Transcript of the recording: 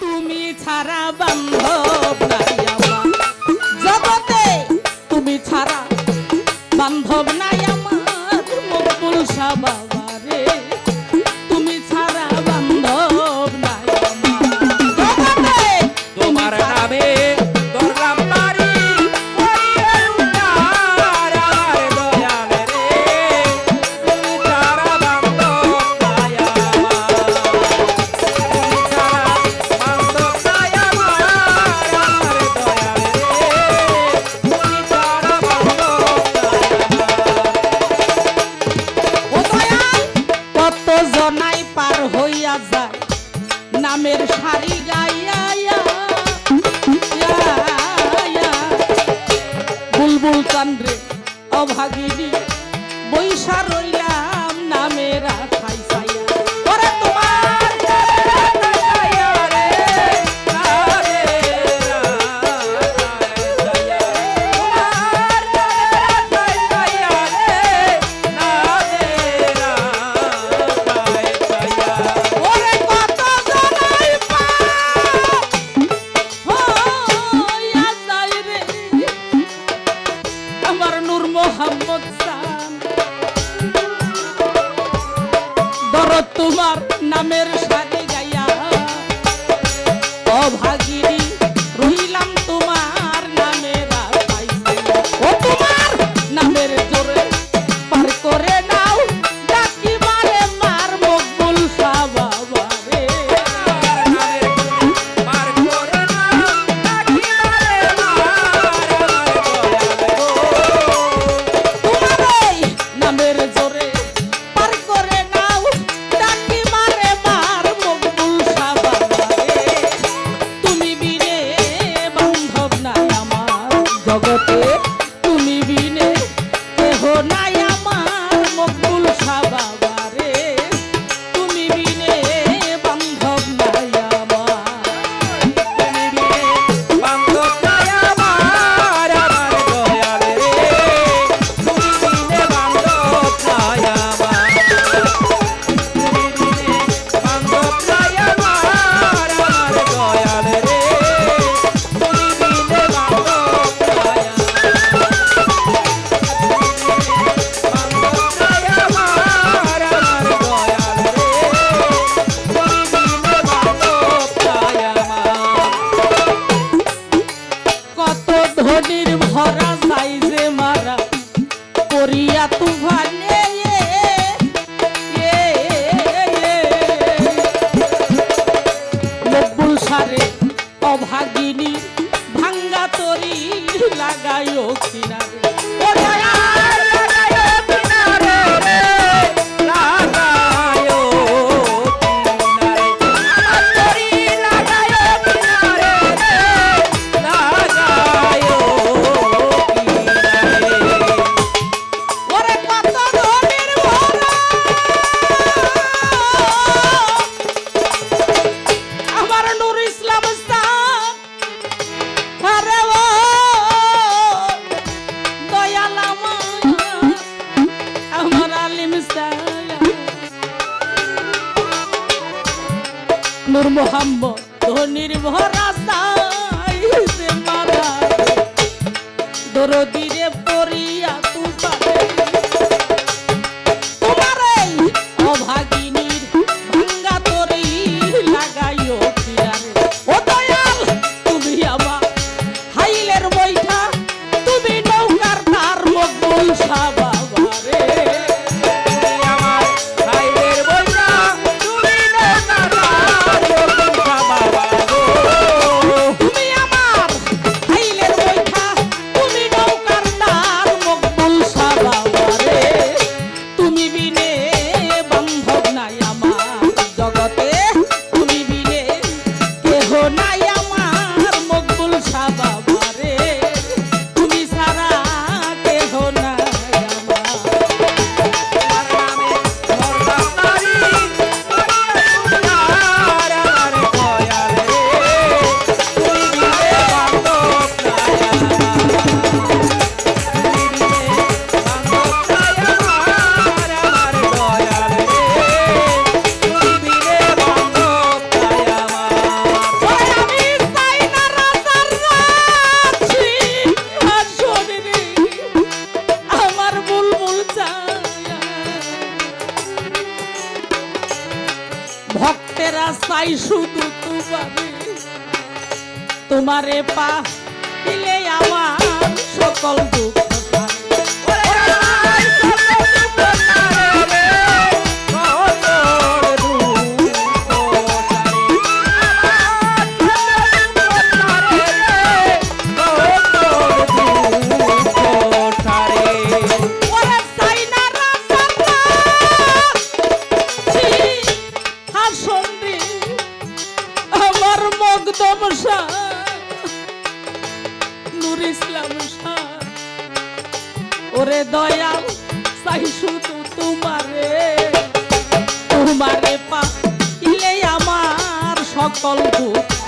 তুমি ছাড়া বন্ধ Ramirez Farid. নূর মোহাম্মদ ধনির ভরা দরদিরে ভক্তেরা চাই শুধু তোমারে। তোমারে পা দিলে আমার সকল দুঃখ। মগদম নূর ইসলাম ওরে দয়াল চাই শুধু তোমারে তোমারে পা ইলে আমার সকল দুঃখ।